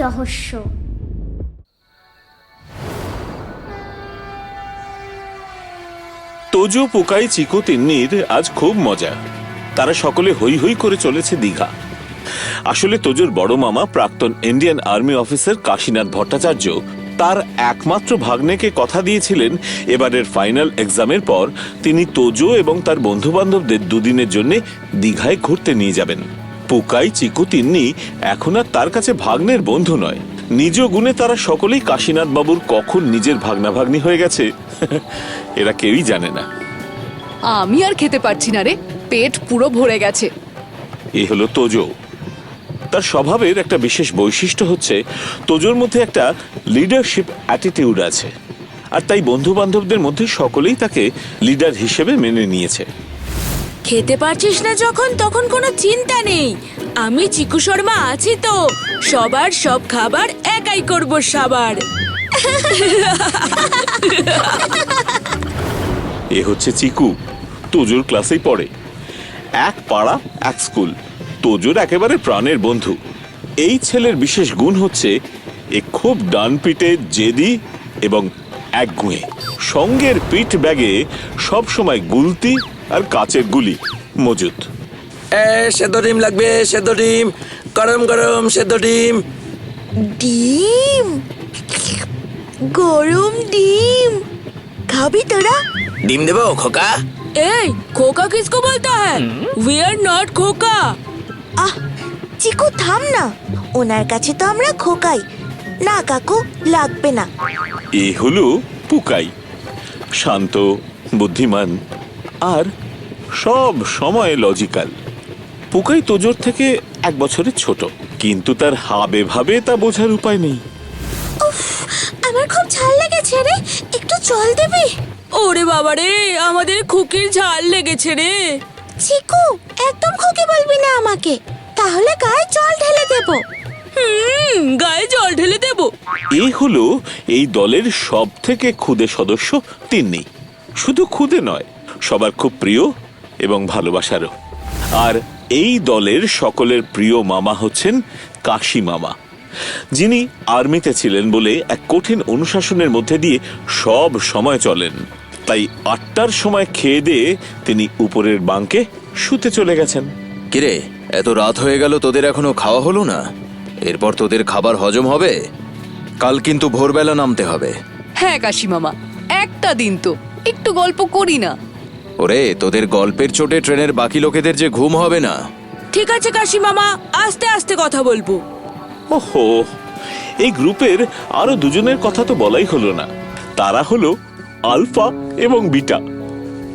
রহস্য। তোজো, পোকাই, চিকো তিন্নির আজ খুব মজা। তারা সকলে হই হই করে চলেছে দীঘা। আসলে তোজোর বড় মামা প্রাক্তন Indian army officer Kashinath Bhattacharya তার একমাত্র ভাগ্নেকে কথা দিয়েছিলেন এবারের ফাইনাল এক্সামের পর। তিনি তোজো এবং তার বন্ধু বান্ধবদের দুদিনের জন্য দীঘায় ঘুরতে নিয়ে যাবেন। পোকাই চিকু তিন্নি এখন আর তার কাছে ভাগ্নের বন্ধু নয়। নিজ গুণে তারা সকলেই কাশীনাথ বাবুর কখন নিজের ভাগনা ভাগ্নি হয়ে গেছে? এরা কেউই জানে না। আমি আর খেতে পারছি না রে। পেট পুরো ভরে গেছে। এ হলো তোজো। তার স্বভাবের একটা বিশেষ বৈশিষ্ট্য হচ্ছে তোজোর মধ্যে একটা লিডারশিপ অ্যাটিটিউড আছে। আর তাই বন্ধু বান্ধবদের মধ্যে সকলেই তাকে লিডার হিসেবে মেনে নিয়েছে। খেতে পারছিস না যখন, তখন কোনো চিন্তা নেই। আমি চিকু শর্মা আছি তো, সবার সব খাবার একাই করব সবার। এ হচ্ছে চিকু, তোজোর ক্লাসেই পড়ে। এক পাড়া, এক স্কুল, তোজোর একেবারে প্রাণের বন্ধু। এই ছেলের বিশেষ গুণ হচ্ছে, এ খুব ডান পিঠে জেদি এবং একগুঁয়ে। সঙ্গের পিঠ ব্যাগে সবসময় গুলতি আর কাচের গুলি মজুত। সেদ্ধ ডিম লাগবে সেদ্ধ ডিম। গরম গরম সেদ্ধ ডিম। ডিম? গরম ডিম। খাবি তোরা? ডিম দেবো খোকা? এই খোকা কিসকো बोलता है वी आर नॉट খোকা। আহ চিকু থাম না। ওনার কাছে তো আমরা খোকাই। না কাকু লাগবে না। এ হলো পুকাই। শান্ত বুদ্ধিমান আর সব সময় লজিক্যাল। পুকাই তোজোর থেকে এক বছরের ছোট। কিন্তু তার হাবে ভাবে তা বোঝার উপায় নেই। আমার খুব ঝাল লেগেছে রে। একটু জল দিবি? ওরে বাবা রে আমাদের খুকির ঝাল লেগেছে রে। চিকু একদম খোকে বলবি না আমাকে। তাহলে গায়ে জল ঢেলে দেব। হুম গায়ে জল ঢেলে দেবো। এ হলো এই দলের সব থেকে ক্ষুদে সদস্য তিন্নি। শুধু ক্ষুদে নয় সবার খুব প্রিয় এবং ভালোবাসারও। আর এই দলের সকলের প্রিয় মামা হচ্ছেন কাশি মামা। যিনি আর্মিতে ছিলেন বলে এক কঠিন অনুশাসনের মধ্যে দিয়ে সব সময় চলেন। তাই আটটার সময় খেয়ে দিয়ে তিনি উপরের বাঙ্কে শুতে চলে গেছেন। কিরে এত রাত হয়ে গেল তোদের এখনও খাওয়া হলো না? এরপর তোদের খাবার হজম হবে? কাল কিন্তু ভোরবেলা নামতে হবে। হ্যাঁ কাশি মামা একটা দিন তো। একটু গল্প করি না। ওরে তোদের গল্পের চোটে ট্রেনের বাকি লোকেদের যে ঘুম হবে না। ঠিক আছে কাশি মামা আস্তে আস্তে কথা বলব। ওহো এই গ্রুপের আরও দুজনের কথা তো বলাই হলো না। তারা হলো আলফা এবং বিটা।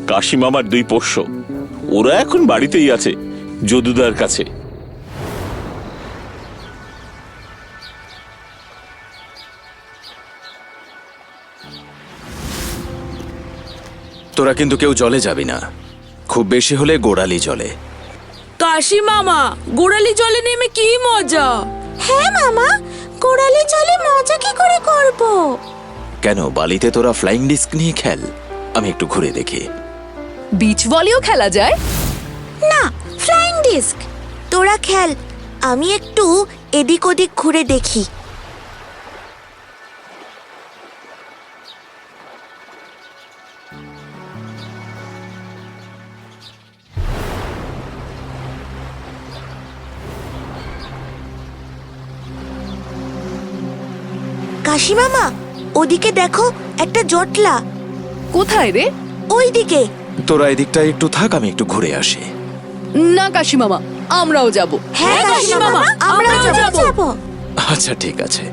কাশি মামার দুই পোষ্য। ওরা এখন বাড়িতেই আছে যদুদার কাছে। তোরা কিন্তু কেউ জলে যাবি না। খুব বেশি হলে গোড়ালি জলে। কাশি মামা গোড়ালি জলে নেমে কি মজা? হ্যাঁ মামা গোড়ালি জলে মজা কি করে করব? কেন বালিতে তোরা ফ্লাইং ডিস্ক নিয়ে খেল। আমি একটু ঘুরে দেখি। বিচ ভলিও খেলা যায়? না ফ্লাইং ডিস্ক তোরা খেল আমি একটু এদিক ওদিক ঘুরে দেখি। কাশি মামা ওদিকে দেখো একটা জটলা। কোথায় রে? ওইদিকে। তোরা এদিকটায় একটু থাক আমি একটু ঘুরে আসি। না কাশি মামা আমরাও যাব। হ্যাঁ কাশি মামা আমরাও যাব। আচ্ছা ঠিক আছে।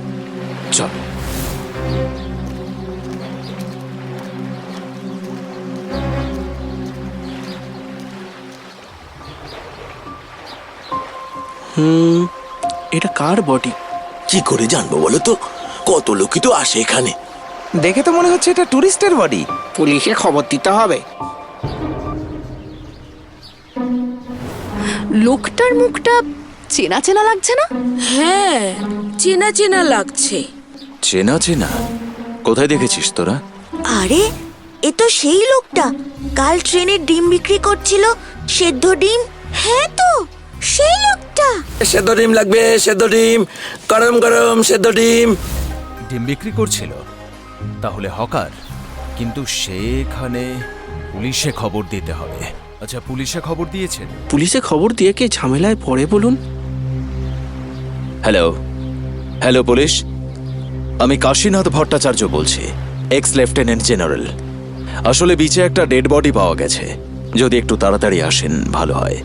চল। এটা কার বডি? কি করে জানব বলো তো? কত লোকই তো আসে এখানে। দেখে তো মনে হচ্ছে এটা টুরিস্টের বডি। পুলিশে খবর দিতে হবে। লোকটার মুখটা চেনা চেনা লাগছে না? হ্যাঁ চেনা চেনা লাগছে। চেনা চেনা? কোথায় দেখেছিস তোরা? আরে এ তো সেই লোকটা। কাল ট্রেনে ডিম বিক্রি করছিল সেদ্ধ ডিম। হ্যাঁ তো সেই লোকটা। সেদ্ধ ডিম লাগবে সেদ্ধ ডিম। গরম গরম সেদ্ধ ডিম। ডিম বিক্রি করছিল। তাহলে হকার, কিন্তু সেখানে পুলিশে খবর দিতে হবে। আচ্ছা পুলিশে খবর দিয়েছেন? পুলিশে খবর দিয়ে কে ঝামেলায় পড়ে বলুন? হ্যালো হ্যালো পুলিশ, আমি কাশীনাথ ভট্টাচার্য বলছি এক্স লেফটেন্যান্ট জেনারেল আসলে বিচে একটা ডেড বডি পাওয়া গেছে। যদি একটু তাড়াতাড়ি আসেন, ভালো হয়।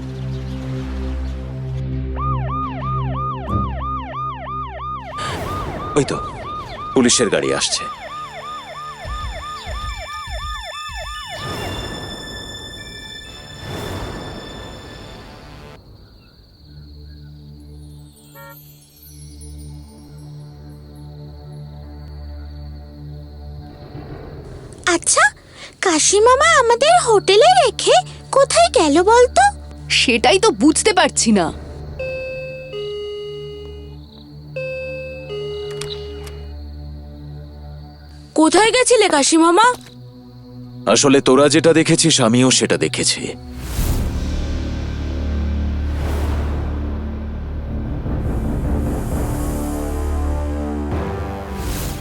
ওই তো পুলিশের গাড়ি আসছে। আচ্ছা কাশি মামা আমাদের হোটেলে রেখে কোথায় গেল বলতো? সেটাই তো বুঝতে পারছি না। কোথায় গেছিলে কাশি মামা? আসলে তোরা যেটা দেখেছিস আমিও সেটা দেখেছি।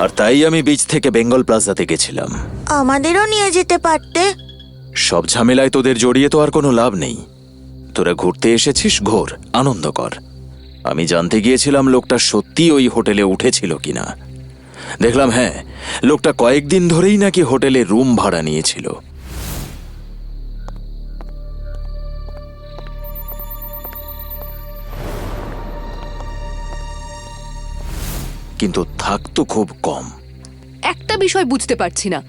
আর তাই আমি বিচ থেকে বেঙ্গল প্লাজাতে গেছিলাম। আমাদেরও নিয়ে যেতে পারতে। সব ঝামেলায় তোদের জড়িয়ে তো আর কোনো লাভ নেই। তোরা ঘুরতে এসেছিস ঘোর আনন্দ কর। আমি জানতে গিয়েছিলাম লোকটা সত্যি ওই হোটেলে উঠেছিল কিনা। দেখলাম হ্যাঁ লোকটা কয়েকদিন ধরেই নাকি হোটেলে রুম ভাড়া নিয়েছিল। কিন্তু থাকতো খুব কম। একটা বিষয় বুঝতে পারছি না।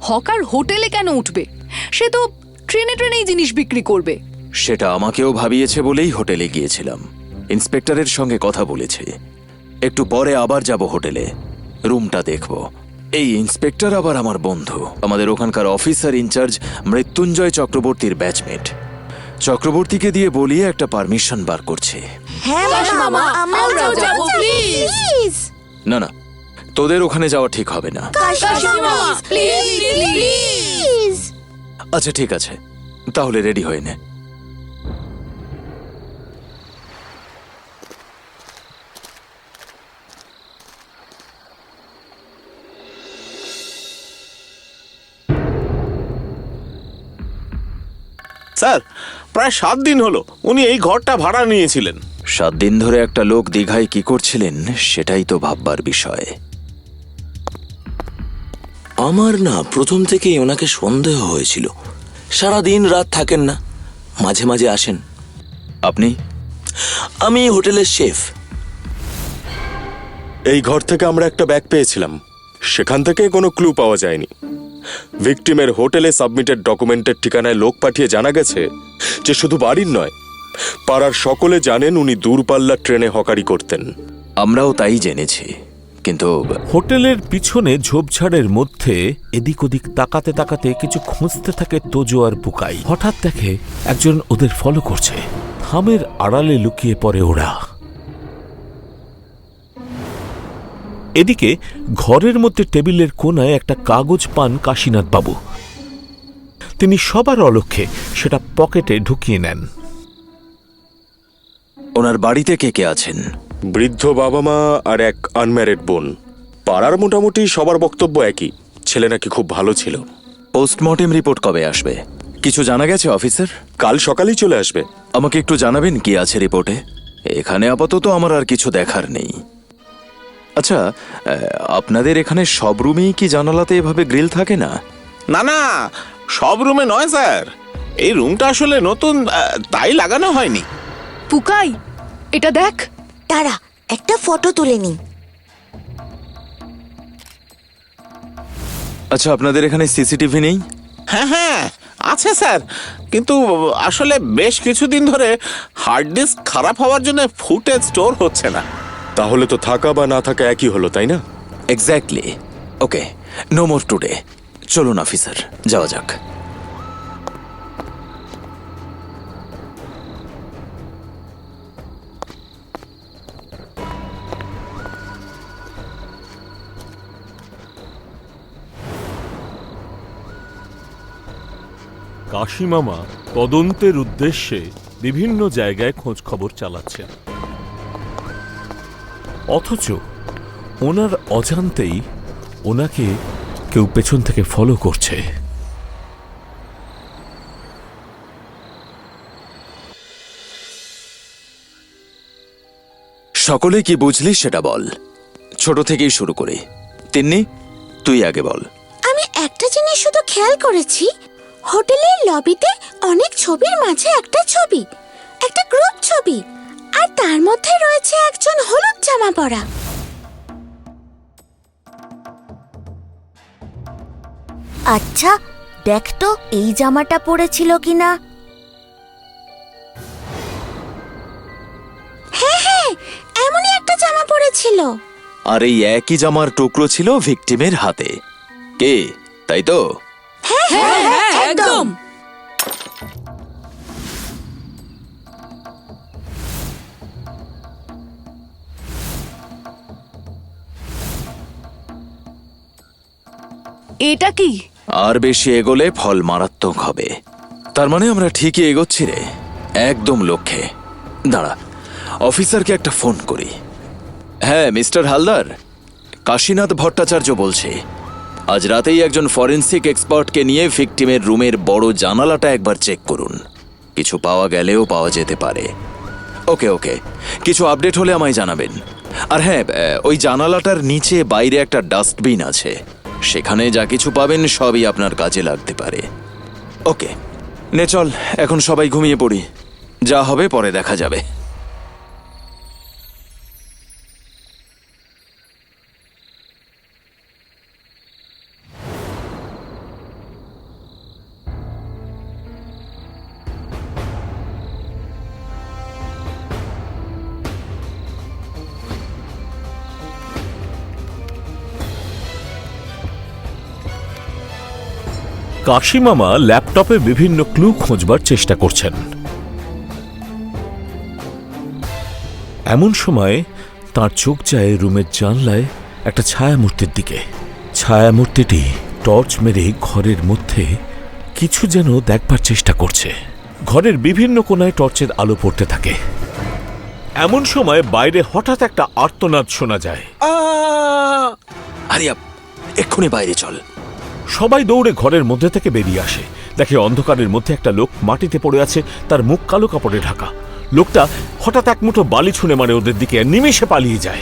হকার হোটেলে কেন উঠবে? সে তো ট্রেনে ট্রেনেই জিনিস বিক্রি করবে। সেটা আমাকেও ভাবিয়েছে বলেই হোটেলে গিয়েছিলাম। ইন্সপেক্টরের সঙ্গে কথা বলেছে। একটু পরে আবার যাব হোটেলে। রুমটা দেখব। এই ইন্সপেক্টর আবার আমার বন্ধু। আমাদের ওখানকার অফিসার ইনচার্জ মৃত্যুঞ্জয় চক্রবর্তীর ব্যাচমেট। চক্রবর্তীকে দিয়ে বলিয়ে একটা পারমিশন বার করছে। হ্যাঁ না না তোদের ওখানে যাওয়া ঠিক হবে না। আচ্ছা ঠিক আছে। তাহলে রেডি হয়ে নে। স্যার প্রায় সাত দিন হলো উনি এই ঘরটা ভাড়া নিয়েছিলেন। সাত দিন ধরে একটা লোক দীঘায় কি করছিলেন সেটাই তো ভাববার বিষয়। আমার না প্রথম থেকেই ওনাকে সন্দেহ হয়েছিল। সারা দিন রাত থাকেন না মাঝে মাঝে আসেন। আপনি? আমি হোটেলের শেফ। এই ঘর থেকে আমরা একটা ব্যাগ পেয়েছিলাম। সেখান থেকে কোনো ক্লু পাওয়া যায়নি। ভিকটিমের হোটেলে সাবমিটেড ডকুমেন্টের ঠিকানায় লোক পাঠিয়ে জানা গেছে যে শুধু বাড়ির নয় পাড়ার সকলে জানেন উনি দূরপাল্লার ট্রেনে হকারি করতেন। আমরাও তাই জেনেছি কিন্তু হোটেলের পিছনে ঝোপঝাড়ের মধ্যে এদিক ওদিক তাকাতে তাকাতে কিছু খুঁজতে থাকে তোজো আর বুকাই। হঠাৎ দেখে একজন ওদের ফলো করছে। থামের আড়ালে লুকিয়ে পড়ে ওরা। এদিকে ঘরের মধ্যে টেবিলের কোনায় একটা কাগজ পান কাশীনাথ বাবু তিনি সবার অলক্ষ্যে সেটা পকেটে ঢুকিয়ে নেন। ওনার বাড়িতে কে কে আছেন? বৃদ্ধ বাবা মা আর এক আনম্যারিড বোন। পাড়ার মোটামুটি সবার বক্তব্য একই। ছেলে নাকি খুব ভালো ছিল। পোস্টমর্টেম রিপোর্ট কবে আসবে? কিছু জানা গেছে অফিসার? কাল সকালেই চলে আসবে। আমাকে একটু জানাবেন কি আছে রিপোর্টে? এখানে আপাতত আমার আর কিছু দেখার নেই। আচ্ছা আপনাদের এখানে সব রুমেই কি জানালাতে এভাবে গ্রিল থাকে না? না না সব রুমে নয় স্যার। এই রুমটা আসলে নতুন তাই লাগানো হয়নি। পুকাই এটা দেখ। তারা একটা ফটো তুলে নি আচ্ছা আপনাদের এখানে সিসিটিভি নেই? হ্যাঁ হ্যাঁ আছে স্যার। কিন্তু আসলে বেশ কিছুদিন ধরে হার্ড ডিস্ক খারাপ হওয়ার জন্য ফুটেজ স্টোর হচ্ছে না। তাহলে তো থাকা বা না থাকা একই হলো তাই না? Exactly okay no more today চলুন অফিসার যাওয়া যাক। কাশিমামা তদন্তের উদ্দেশ্যে বিভিন্ন জায়গায় খোঁজ খবর চালাচ্ছেন। অথচ ওনার অজান্তেই ওনাকে কেউ পেছন থেকে ফলো করছে। সকলে কি বুঝলি সেটা বল। ছোট থেকেই শুরু করে। তিন্নি তুই আগে বল। আমি একটা জিনিস শুধু খেয়াল করেছি হোটেলের লবিতে অনেক ছবির মাঝে একটা ছবি একটা গ্রুপ ছবি। আর তার মধ্যে রয়েছে একজন হলুদ জামা পরা। আচ্ছা দেখ তো এই জামাটা পরেছিল কিনা। হ্যাঁ হ্যাঁ এমনই একটা জামা পরেছিল। আর এই একই জামার টুকরো ছিল ভিকটিমের হাতে। কে? তাই তো? হ্যাঁ হ্যাঁ একদম। এটা কি? আর বেশি এগোলে ফল মারাত্মক হবে। তার মানে আমরা ঠিকই এগোচ্ছি রে। একদম লক্ষ্যে। দাঁড়া, অফিসারকে একটা ফোন করি। হ্যাঁ মিস্টার হালদার, কাশীনাথ ভট্টাচার্য বলছে। আজ রাতেই একজন ফরেন্সিক এক্সপার্টকে নিয়ে ভিকটিমের রুমের বড় জানালাটা একবার চেক করুন। কিছু পাওয়া গেলেও পাওয়া যেতে পারে। ওকে ওকে, কিছু আপডেট হলে আমায় জানাবেন। আর হ্যাঁ ওই জানালাটার নিচে বাইরে একটা ডাস্টবিন আছে। সেখানে যা কিছু পাবেন সবই আপনার কাজে লাগতে পারে। ওকে, নে চল, এখন সবাই ঘুমিয়ে পড়ি। যা হবে পরে দেখা যাবে। কাশিমামা ল্যাপটপে বিভিন্ন ক্লু খোঁজবার চেষ্টা করছেন। এমন সময় তার চোখ যায় রুমের জানলায় একটা ছায়ামূর্তির দিকে। ছায়ামূর্তিটি টর্চ মেরে ঘরের মধ্যে কিছু যেন দেখবার চেষ্টা করছে। ঘরের বিভিন্ন কোনায় টর্চের আলো পড়তে থাকে। এমন সময় বাইরে হঠাৎ একটা আর্তনাদ শোনা যায়। আরিয়া এক্ষুনি বাইরে চল। সবাই দৌড়ে ঘরের মধ্যে থেকে বেরিয়ে আসে। দেখে অন্ধকারের মধ্যে একটা লোক মাটিতে পড়ে আছে তার মুখ কালো কাপড়ে ঢাকা। লোকটা হঠাৎ এক মুঠো বালি ছুঁড়ে মারে ওদের দিকে নিমেষে পালিয়ে যায়।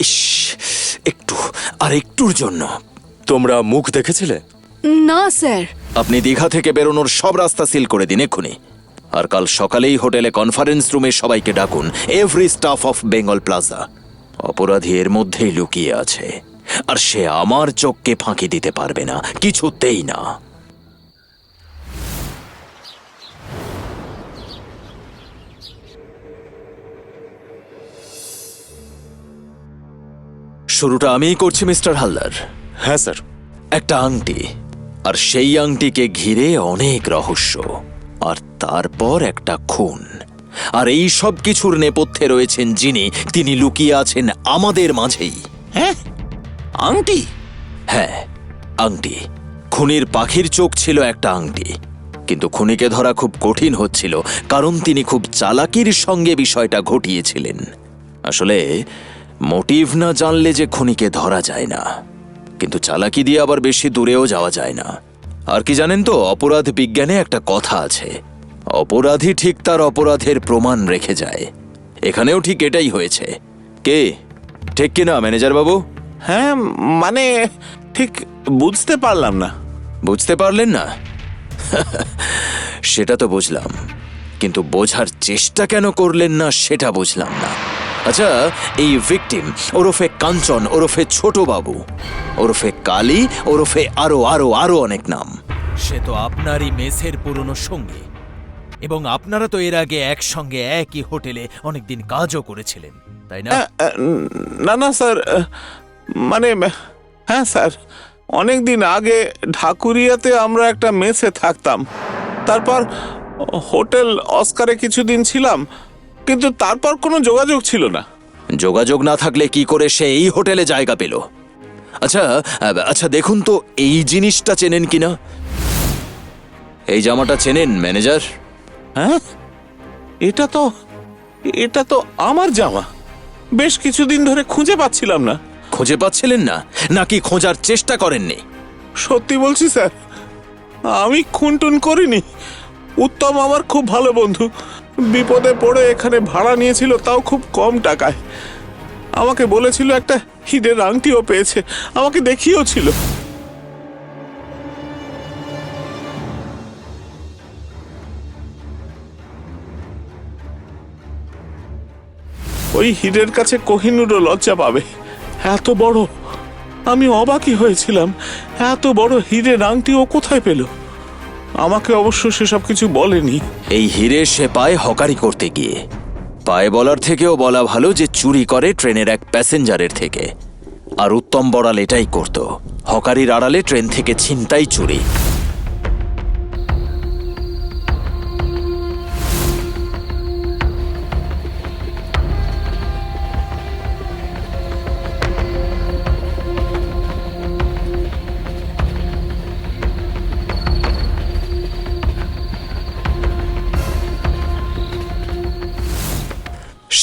ইস একটু আর একটুর জন্য। তোমরা মুখ দেখেছিলে? না স্যার। আপনি দীঘা থেকে বেরোনোর সব রাস্তা সিল করে দিন এক্ষুনি। আর কাল সকালেই হোটেলে কনফারেন্স রুমে সবাইকে ডাকুন। Every staff of Bengal Plaza অপরাধী এর মধ্যেই লুকিয়ে আছে। আর সে আমার চোখকে ফাঁকি দিতে পারবে না। কিছুতেই না। শুরুটা আমিই করছি মিস্টার হালদার। হ্যাঁ স্যার। একটা আংটি। আর সেই আংটিকে ঘিরে অনেক রহস্য। আর তারপর একটা খুন। আর এই সব কিছুর নেপথ্যে রয়েছেন যিনি তিনি লুকিয়ে আছেন আমাদের মাঝেই। হ্যাঁ? আংটি? হ্যাঁ আংটি। খুনির পাখির চোখ ছিল একটা আংটি। কিন্তু খুনিকে ধরা খুব কঠিন হচ্ছিল কারণ তিনি খুব চালাকির সঙ্গে বিষয়টা ঘটিয়েছিলেন। আসলে মোটিভ না জানলে যে খুনিকে ধরা যায় না। কিন্তু চালাকি দিয়ে আবার বেশি দূরেও যাওয়া যায় না। আর কি জানেন তো অপরাধ বিজ্ঞানে একটা কথা আছে। অপরাধী ঠিক তার অপরাধের প্রমাণ রেখে যায়। এখানেও ঠিক এটাই হয়েছে। কে? ঠিক কিনা ম্যানেজার বাবু? হ্যাঁ মানে ঠিক বুঝতে পারলাম না। বুঝতে পারলেন না? সেটা তো বুঝলাম। কিন্তু বোঝার চেষ্টা কেন করলেন না সেটা বুঝলাম না। আচ্ছা এই ভিকটিম ওরফে কাঞ্চন ওরফে ছোট বাবু ওরফে কালী ওরফে আরও আরও আরও অনেক নাম। সে তো আপনারই মেসের পুরনো সঙ্গী। এবং আপনারা তো এর আগে একসঙ্গে একই হোটেলে অনেকদিন কাজও করেছিলেন তাই না? না না স্যার মানে হ্যাঁ স্যার অনেক দিন আগে ঢাকুরিয়াতে আমরা একটা মেসে থাকতাম। তারপর হোটেল অস্কারে কিছুদিন ছিলাম কিন্তু তারপর কোনো যোগাযোগ ছিল না। যোগাযোগ না থাকলে কি করে সে এই হোটেলে জায়গা পেল? আচ্ছা আচ্ছা দেখুন তো এই জিনিসটা চেনেন কিনা? এই জামাটা চেনেন ম্যানেজার? হ্যাঁ? এটা তো এটা তো আমার জামা। বেশ কিছুদিন ধরে খুঁজে পাচ্ছিলাম না। খুঁজে পাচ্ছিলেন না? নাকি খোঁজার চেষ্টা করেননি? সত্যি বলছি স্যার আমি খুনটুন করিনি। উত্তম আমার খুব ভালো বন্ধু। বিপদে পড়ে এখানে ভাড়া নিয়েছিল, তাও খুব কম টাকায়। আমাকে বলেছিল একটা হিরের আংটিও পেয়েছে, আমাকে দেখিয়েও ছিল। ওই হীরের কাছে কোহিনুরও লজ্জা পাবে। এত বড়, আমি অবাকই হয়েছিলাম, এত বড় হীরের আংটি ও কোথায় পেল? আমাকে অবশ্য সেসব কিছু বলেনি। এই হিরে সে পায় হকারি করতে গিয়ে। পায়ে বলার থেকেও বলা ভালো যে চুরি করে ট্রেনের এক প্যাসেঞ্জারের থেকে। আর উত্তম বড়াল এটাই করত। হকারির আড়ালে ট্রেন থেকে ছিনতাই চুরি।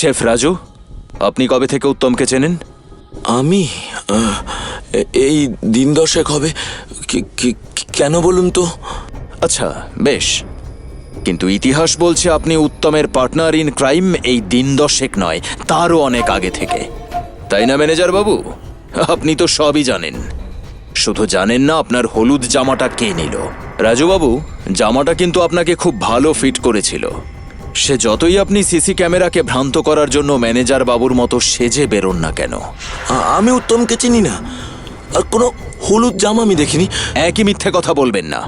শেফ রাজু আপনি কবে থেকে উত্তমকে চেনেন? আমি এই দিন দশেক হবে। কেন বলুন তো? আচ্ছা বেশ। কিন্তু ইতিহাস বলছে আপনি উত্তমের পার্টনার ইন ক্রাইম এই দিন দশেক নয় তারও অনেক আগে থেকে। তাই না ম্যানেজার বাবু? আপনি তো সবই জানেন। শুধু জানেন না আপনার হলুদ জামাটা কে নিল? রাজুবাবু জামাটা কিন্তু আপনাকে খুব ভালো ফিট করেছিল। সে যতই আপনি সিসি ক্যামেরাকে ভ্রান্ত করার জন্য ম্যানেজার বাবুর মতো সেজে বেরোন না কেন? আমি উত্তমকে চিনি না। আর কোনো হলুদ জামা আমি দেখিনি। একই মিথ্যে কথা বলবেন না।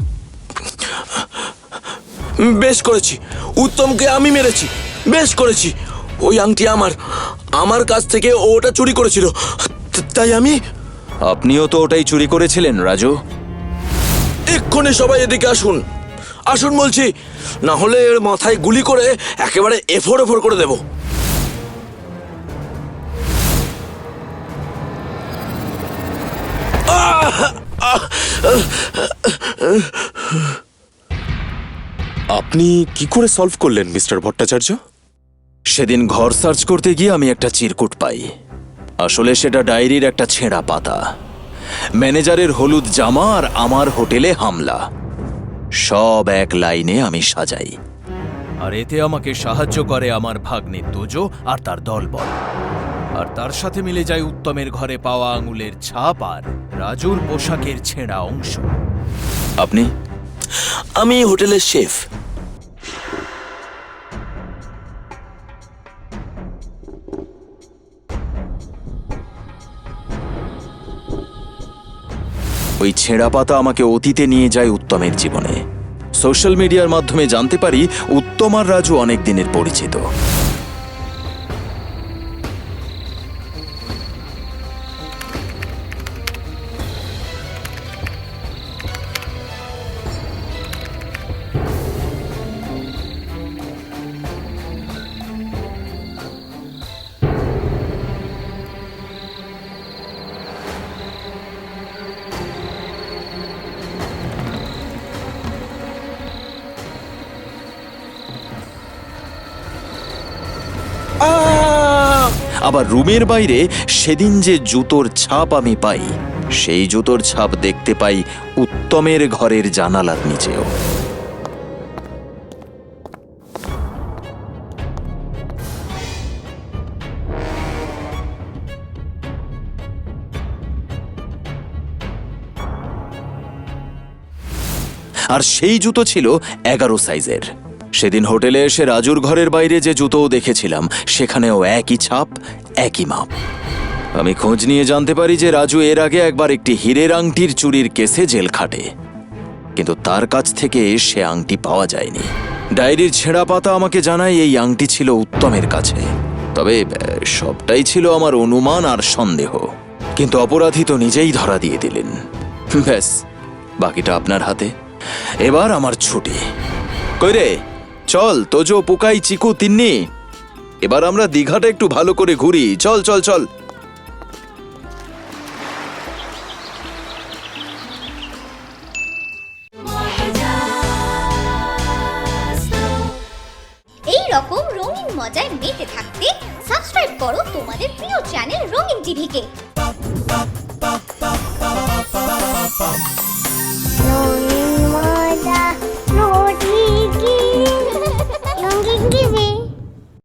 বেশ করেছি। উত্তমকে আমি মেরেছি। বেশ করেছি। ওই আংটি আমার। আমার কাছ থেকে ওটা চুরি করেছিল। তাই আমি আপনিও তো ওটাই চুরি করেছিলেন রাজু। এক্ষুনি সবাই এদিকে আসুন। আসুন বলছি। না হলে এর মাথায় গুলি করে একেবারে এফোর এফোর করে দেব। আপনি কি করে সলভ করলেন মিস্টার ভট্টাচার্য? সেদিন ঘর সার্চ করতে গিয়ে আমি একটা চিরকুট পাই। আসলে সেটা ডায়েরির একটা ছেঁড়া পাতা। ম্যানেজারের হলুদ জামা আর আমার হোটেলে হামলা। সব এক লাইনে আমি সাজাই। আর এতে আমাকে সাহায্য করে আমার ভাগ্নে তোজো আর তার দলবল। আর তার সাথে মিলে যায় উত্তমের ঘরে পাওয়া আঙুলের ছাপ আর রাজুর পোশাকের ছেঁড়া অংশ। আপনি? আমি হোটেলের শেফ। ওই ছেঁড়া পাতা আমাকে অতীতে নিয়ে যায় উত্তমের জীবনে। সোশ্যাল মিডিয়ার মাধ্যমে জানতে পারি, উত্তম আর রাজু অনেক দিনের পরিচিত। আবার রুমের বাইরে সেদিন যে জুতোর ছাপ আমি পাই, সেই জুতোর ছাপ দেখতে পাই উত্তমের ঘরের জানালার নিচেও। আর সেই জুতো ছিল এগারো সাইজের। সেদিন হোটেলে এসে রাজুর ঘরের বাইরে যে জুতোও দেখেছিলাম, সেখানেও একই ছাপ, একই মাপ। আমি খোঁজ নিয়ে জানতে পারি যে রাজু এর আগে একবার একটি হীরের আংটির চুরির কেসে জেল খাটে। কিন্তু তার কাছ থেকে সে আংটি পাওয়া যায়নি। ডায়েরির ছেঁড়া পাতা আমাকে জানায় এই আংটি ছিল উত্তমের কাছে। তবে সবটাই ছিল আমার অনুমান আর সন্দেহ। কিন্তু অপরাধী তো নিজেই ধরা দিয়ে দিলেন। ব্যাস, বাকিটা আপনার হাতে। এবার আমার ছুটি। কই রে? চল, তোজো, পোকাই, চিকু, তিন্নি। এবার আমরা দীঘাটা একটু ভালো করে ঘুরি। চল চল চল।